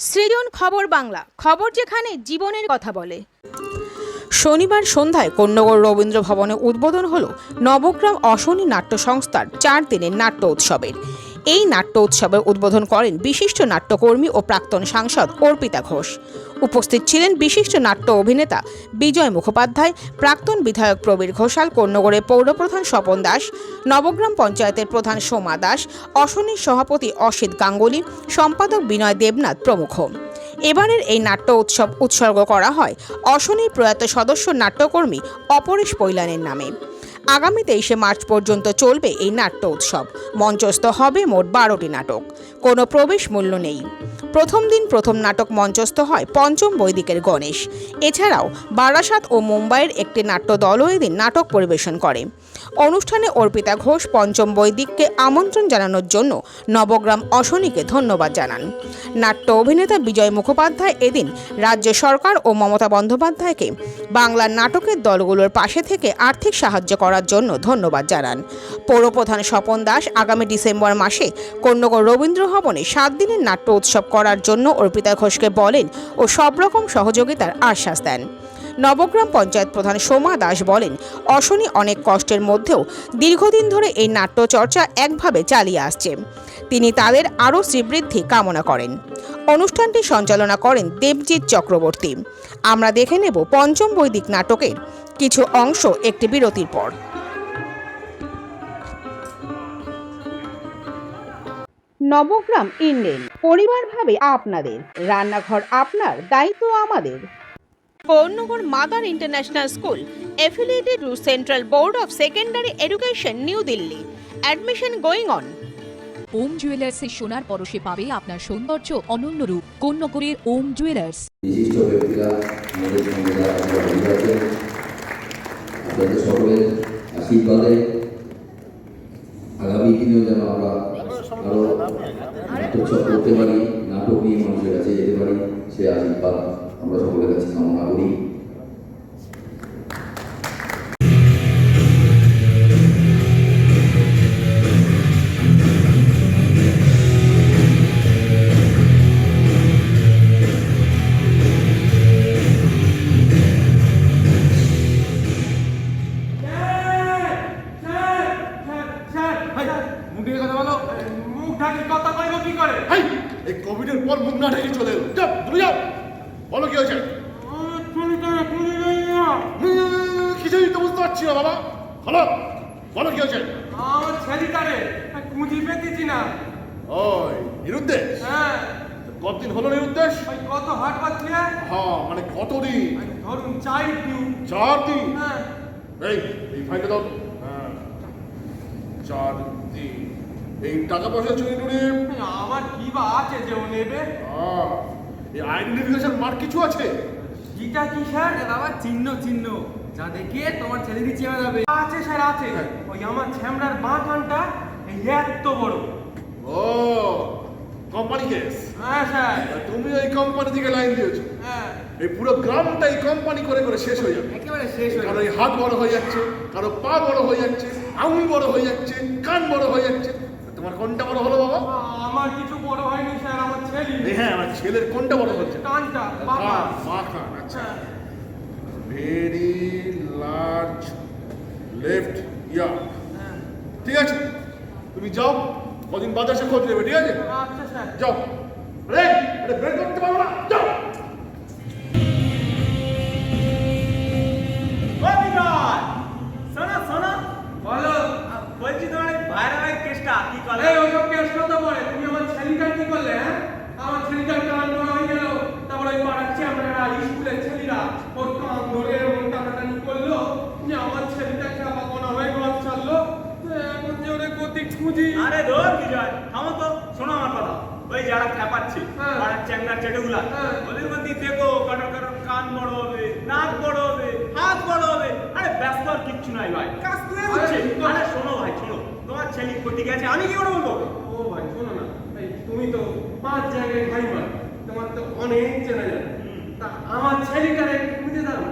সৃজন খবর বাংলা, খবর যেখানে জীবনের কথা বলে। শনিবার সন্ধ্যায় কন্যগর রবীন্দ্র ভবনে উদ্বোধন হলো নবগ্রাম অশনি নাট্য সংস্থার চার দিনের নাট্য উৎসবের। এই নাট্য উৎসবের উদ্বোধন করেন বিশিষ্ট নাট্যকর্মী ও প্রাক্তন সাংসদ অর্পিতা ঘোষ। উপস্থিত ছিলেন বিশিষ্ট নাট্য অভিনেতা বিজয় মুখোপাধ্যায়, প্রাক্তন বিধায়ক প্রবীর ঘোষাল কন্যগড়ের পৌরপ্রধান স্বপন দাস, নবগ্রাম পঞ্চায়েতের প্রধান সোমা দাস, অশনির সভাপতি অসিত গাঙ্গুলি, সম্পাদক বিনয় দেবনাথ প্রমুখ। এবারের এই নাট্য উৎসব উৎসর্গ করা হয় অশনির প্রয়াত সদস্য নাট্যকর্মী অপরেশ পৈলানের নামে। আগামী তেইশে মার্চ পর্যন্ত চলবে এই নাট্য উৎসব। মঞ্চস্থ হবে মোট বারোটি নাটক। কোনো প্রবেশ মূল্য নেই। প্রথম দিন প্রথম নাটক মঞ্চস্থ হয় পঞ্চম বৈদিকের গণেশ। এছাড়াও বারাসাত ও মুম্বাইয়ের একটি নাট্য দলও এদিন নাটক পরিবেশন করে। অনুষ্ঠানে অর্পিতা ঘোষ পঞ্চম বৈদিককে আমন্ত্রণ জানানোর জন্য নবগ্রাম অশনীকে ধন্যবাদ জানান। নাট্য অভিনেতা বিজয় মুখোপাধ্যায় এদিন রাজ্য সরকার ও মমতা বন্দ্যোপাধ্যায়কে বাংলার নাটকের দলগুলোর পাশে থেকে আর্থিক সাহায্য করার জন্য ধন্যবাদ জানান। পৌরপ্রধান স্বপন দাস আগামী ডিসেম্বর মাসে কন্যগর রবীন্দ্র ভবনে সাত দিনের নাট্য উৎসব করার জন্য অর্পিতা ঘোষকে বলেন ও সব রকম সহযোগিতার আশ্বাস দেন। নবগ্রাম পঞ্চায়েত প্রধান সোমা দাস বলেন, অশনি অনেক কষ্টের মধ্যেও দীর্ঘদিন ধরে এই নাট্যচর্চা একভাবে চালিয়ে আসছে। তিনি তাদের আরও শ্রীবৃদ্ধি কামনা করেন। অনুষ্ঠানটি সঞ্চালনা করেন দেবজিৎ চক্রবর্তী। আমরা দেখে নেব পঞ্চম বৈদিক নাটকের কিছু অংশ একটি বিরতির পর। নবগ্রাম ইন্ডেন পরিবারভাবে আপনাদের। রান্নাঘর আপনার, দায়িত্ব আমাদের। Pouranagar mother international school affiliated to central board of secondary education new Delhi admission going on Om জুয়েলার্সের সোনার পরশে পাবে আপনার সৌন্দর্য অনন্য রূপ। কন্যগরের ওম জুয়েলার্স বিশিষ্ট ব্যক্তিরা আমাদের সঙ্গে যারা আছেন আপনাদের সকলের আশীর্বাদে আগামী দিনেও যেন আমরা আরও নাটক করতে পারি নাটক নিয়ে মানুষের কাছে যেতে পারি সে আশীর্বাদ। আমরা সকলের কাছে কামনা করি মুখে পারছি না বাবা। বলো বলো কি হয়েছে? আমার ছেলেটারে কুঁজি পেতেছি না। ওই নিরুদ্দেশ? হ্যাঁ। কতদিন হলো নিরুদ্দেশ? ওই কত হাট পাচ্ছি হ্যাঁ মানে কতদিন? ধরুন চাই দিন। চার দিন? হ্যাঁ। এই এই ফাইলটা দাও। হ্যাঁ। চার দিন। এই টাকা পয়সা চুরি টুরি? আমার কি বা আছে যে ও নেবে? আহ, এই আইডেন্টিফিকেশন মার্ক কিছু আছে? জিটা কি স্যার বাবা চিহ্ন চিহ্ন। যা দেখে তোমার ছেলে দিচ্ছে যাবে। আছে স্যার আছে। ওই আমার ছ্যামড়ার বাঁ কানটা এত বড়। ও কোম্পানি কেস হ্যাঁ স্যার। তুমি এই কোম্পানি থেকে লাইন দিয়েছ। হ্যাঁ। এই পুরো গ্রামটা এই কোম্পানি করে করে শেষ হয়ে যাবে। একেবারে শেষ হয়ে কারও এই হাত বড় হয়ে যাচ্ছে কারও পা বড় হয়ে যাচ্ছে আঙুল বড় হয়ে যাচ্ছে কান বড় হয়ে যাচ্ছে। তোমার কোনটা বড় হলো বাবা? আমার কিছু বড় হয়নি স্যার আমার ছেলে। হ্যাঁ আমার ছেলের কোনটা বড় হচ্ছে? কানটা মা কান আচ্ছা। হ্যাঁ। ভেরি লার্জ লেফট ইয়ার ঠিক আছে? তুমি যাও কদিন বাজার সে খোঁজ নেবে ঠিক আছে? আচ্ছা যাও। রে আরে বের করতে পারব না যাও। বলো বলছি তোমার ভাইরাল কেসটা কি করে এই ওসব কেস পরে? তুমি আমার ছেলেটার কি করলে হ্যাঁ আমার ছেলেটার কান বড় হয়ে গেল তারপর ওই পাড়ার চ্যামড়ারা স্কুলের ছেলেরা ওর কান ধরে এরকম টানাটানি করল যে আমার ছেলেটাকে আবার কোনো হয়ে গল ছাড়লো তো এখন যে খুঁজি আরে ধর বিজয় থামো তো শোনো আমার কথা। ওই যারা খেপাচ্ছে হ্যাঁ। পাড়ার চ্যাংড়া চেটেগুলা হ্যাঁ। ওদের মধ্যে দেখো কারও কারও কান বড় হবে নাক বড় হবে হাত বড় হবে। আরে ব্যস্ত আর কিচ্ছু নাই ভাই। কাজ তুই হচ্ছে। আরে, শোনো ভাই শোনো। তোমার ছেলে ক্ষতি গেছে আমি কি করে বলব? ও ভাই শোনো না। তুমি তো পাঁচ জায়গায় ভাই মার। তোমার তো অনেক চেনা যায় তা আমার ছেলেটারে খুঁজে দাও।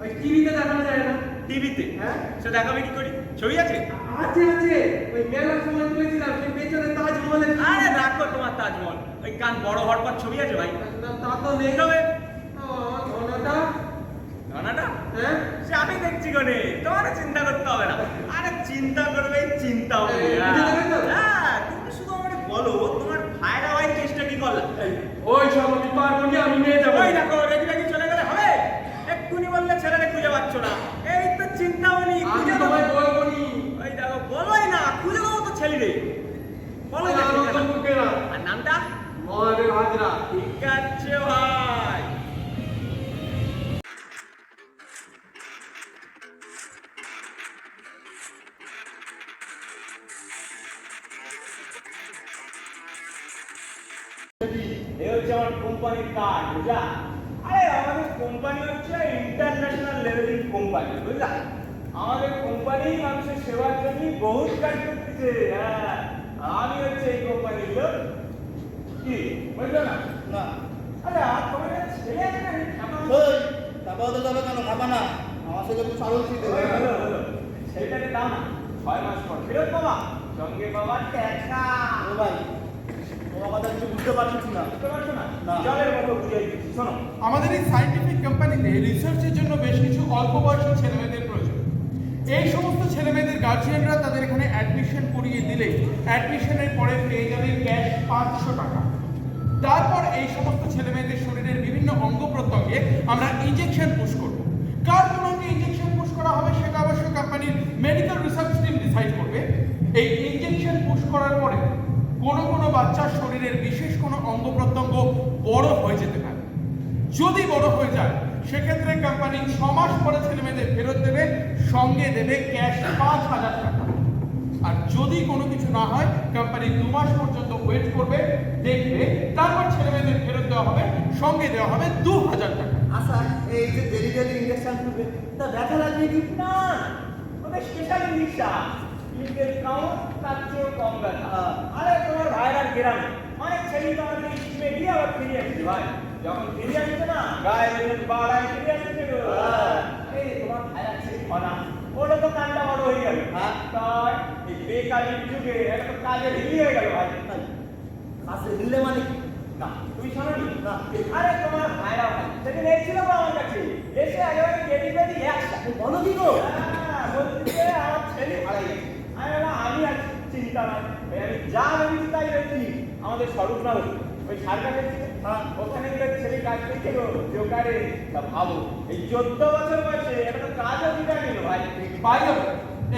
ওই টিভিতে দেখানো যায় না। টিভিতে? হ্যাঁ? সে দেখাবে কি করি? ছবি আছে? আছে আছে। ওই মেলার সময় তুলেছিলাম সেই পেছনে তাজমহল আরে রাখো তোমার তাজমহল। ওই কান বড় হওয়ার পর ছবি আছে ভাই। তা- তা নেই। তবে ঘনাটা ধনাটা হ্যাঁ? সে আমি দেখছি গনে। তোমার চিন্তা করতে হবে না। আরে চিন্তা করবে চিন্তা হবে এই, হ্যাঁ। বুঝে দেবে তো? হ্যাঁ তুমি শুধু আমাকে বলো তোমার ভাইরা ভাই কেসটা কি করলা ওই সব আমি পারব না আমি নিয়ে যাব ওই দেখো রেডি রেডি চলে গেলে হবে এক্ষুনি বললে ছেলেকে খুঁজে পাচ্ছ না এই তো চিন্তা হয়নি আমি খুঁজে দেবো তোমায় বলব নি ওই দেখো বলোই না খুঁজে দেবো তো ছেলে রে বলো না আমার তো মুখে না আর নামটা মহাদেব হাজরা ঠিক আছে ভাই। এ হচ্ছে আমার কোম্পানির কার্ড, বুঝলা? আরে, আমাদের কোম্পানি হচ্ছে ইন্টারন্যাশনাল লেভেলিং কোম্পানি বুঝলা? আমাদের কোম্পানি মানুষের সেবার জন্য বহুত কাজ করতেছে হ্যাঁ। আমি হচ্ছে এই কোম্পানির লোক। কি? বুঝলো না। না। আরে ছেলে যাবে কেন? খাবা না। আমার সাথে একটু হলো। ছেলেটাকে দাও না। ছয় মাস পর। ফেরত পাবা। সঙ্গে পাবা টাকা। ও ভাই তোমার কথা কিছু বুঝতে পারছি না। বুঝতে পারছ না? না। জলের মতো বুঝিয়ে দিচ্ছি শোনো। আমাদের এই সায়েন্টিফিক কোম্পানিতে রিসার্চের জন্য বেশ কিছু অল্প বয়সী ছেলেমেয়েদের প্রয়োজন। এই সমস্ত ছেলেমেয়েদের গার্জিয়ানরা তাদের এখানে অ্যাডমিশন করিয়ে দিলে অ্যাডমিশনের পরে পেয়ে যাবে ক্যাশ পাঁচশো টাকা। তারপর এই সমস্ত ছেলেমেয়েদের শরীরের বিভিন্ন অঙ্গ প্রত্যঙ্গে আমরা ইঞ্জেকশন পুশ করব। কার কোন অঙ্গে ইঞ্জেকশন পুশ করা হবে সেটা অবশ্যই কোম্পানির মেডিকেল রিসার্চ টিম ডিসাইড করবে। এই ইঞ্জেকশন পুশ করার পরে কোনো কোনো বাচ্চার শরীরের বিশেষ কোনো অঙ্গ প্রত্যঙ্গ বড় হয়ে যেতে পারে। যদি বড় হয়ে যায়, সেক্ষেত্রে কোম্পানি ছ মাস পরে ছেলে মেয়েদের ফেরত দেবে, সঙ্গে দেবে ক্যাশ পাঁচ হাজার টাকা। আর যদি কোনো কিছু না হয় কোম্পানি দু মাস পর্যন্ত ওয়েট করবে দেখবে তারপর ছেলে মেয়েদের ফেরত দেওয়া হবে সঙ্গে দেওয়া হবে দু হাজার টাকা। আচ্ছা এই যে ডেলি ইঞ্জেকশন করবে তা ব্যথা লাগবে কি? না ওদের স্পেশাল চিকিৎসা লিঙ্কের কাউন্ট তার চেয়েও কম ব্যথা। আরে তোমার ভাইরাল গ্রামে অনেক ছেলে তো আমাদের স্কুলে গিয়ে আবার ফিরে আসছে ভাই। যখন ফিরে আসছে না গায়ে বাড়ায় ফিরে আসছে গো হ্যাঁ। এই তোমার ভাইরাল ছেলে খনা ওটা তো বড় হয়ে যাবে। হ্যাঁ। তাই বেকারির যুগে একটা কাজে ঢিলি হয়ে গেল ভাই। কাছে নিলে মানে কি? না তুমি শোনো নি। না। আরে তোমার ভাইরা ভাই সেদিন এসেছিল তো আমার কাছে। এসে একেবারে কেটে কেটে একসাথে বলো কি গো? হ্যাঁ, বলছে আমার ছেলে হারাই গেছে। আমি বললাম, আমি আর চিন্তা নাই। আমি যা ভেবেছি তাই ভেবেছি। আমাদের স্বরূপ না ওই সারটা হ্যাঁ। ওখানে গিয়ে ছেলে কাজ করছিল জোকারে। তা ভাবো এই চোদ্দ বছর বয়সে একটা কাজও দিতে গেল ভাই। বাই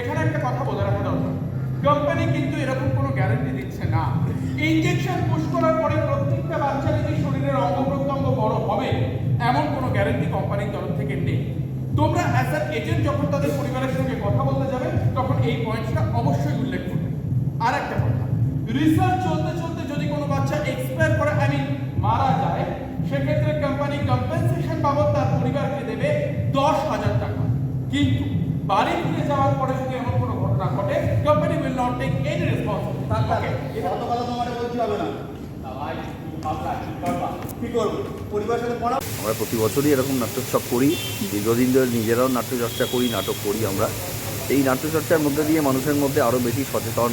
এখানে একটা কথা বলে রাখা দরকার। কোম্পানি কিন্তু এরকম কোনো গ্যারান্টি দিচ্ছে না। ইঞ্জেকশন পুশ করার পরে প্রত্যেকটা বাচ্চার যে শরীরের অঙ্গ প্রত্যঙ্গ বড় হবে, এমন কোনো গ্যারান্টি কোম্পানির তরফ থেকে নেই। তোমরা অ্যাজ অ্যান এজেন্ট যখন তাদের পরিবারের সঙ্গে কথা বলতে যাবে, তখন এই পয়েন্টসটা অবশ্যই উল্লেখ করবে। আর একটা কথা রিসার্চ চলতে চলতে যদি কোনো বাচ্চা এক্সপায়ার করে আই মিন মারা যায়, সেক্ষেত্রে কোম্পানি কম্পেনসেশন বাবদ তার পরিবারকে দেবে দশ হাজার টাকা। কিন্তু বাড়ি ফিরে যাওয়ার পরে যদি এমন ঘটে company will not take any responsibility অত কথা তোমার বলতে হবে না। আমরা প্রতি বছরই এরকম নাট্যোৎসব করি। দীর্ঘদিন ধরে নিজেরাও নাট্যচর্চা করি নাটক করি আমরা। এই নাট্যচর্চার মধ্যে দিয়ে মানুষের মধ্যে আরও বেশি সচেতন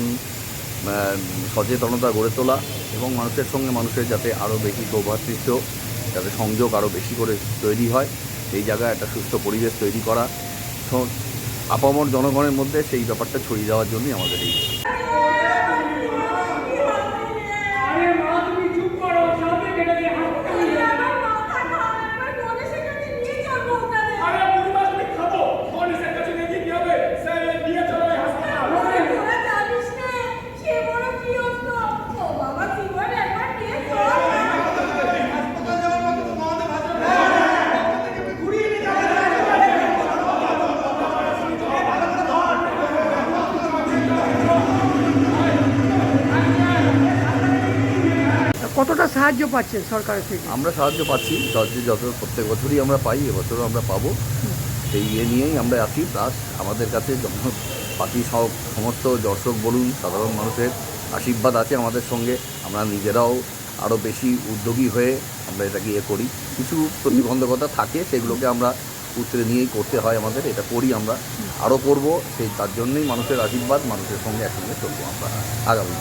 সচেতনতা গড়ে তোলা এবং মানুষের সঙ্গে মানুষের যাতে আরও বেশি সৌভাতৃত্ব যাতে সংযোগ আরও বেশি করে তৈরি হয়। এই জায়গায় একটা সুস্থ পরিবেশ তৈরি করা। আপামর জনগণের মধ্যে সেই ব্যাপারটা ছড়িয়ে দেওয়ার জন্যই আমাদের এই পাচ্ছেন সরকারের থেকে? আমরা সাহায্য পাচ্ছি, সাহায্য যত প্রত্যেক বছরই আমরা পাই, এবছরও আমরা পাবো। সেই ইয়ে নিয়েই আমরা আছি। প্লাস আমাদের কাছে যখন বাকি সব সমস্ত দর্শক বলুন, সাধারণ মানুষের আশীর্বাদ আছে আমাদের সঙ্গে, আমরা নিজেরাও আরও বেশি উদ্যোগী হয়ে আমরা এটাকে ইয়ে করি। কিছু প্রতিবন্ধকতা থাকে, সেগুলোকে আমরা উতরে নিয়েই করতে হয় আমাদের, এটা করি আমরা। আরও করব, সেই তার জন্যই মানুষের আশীর্বাদ, মানুষের সঙ্গে একসঙ্গে চলবো আমরা আগামী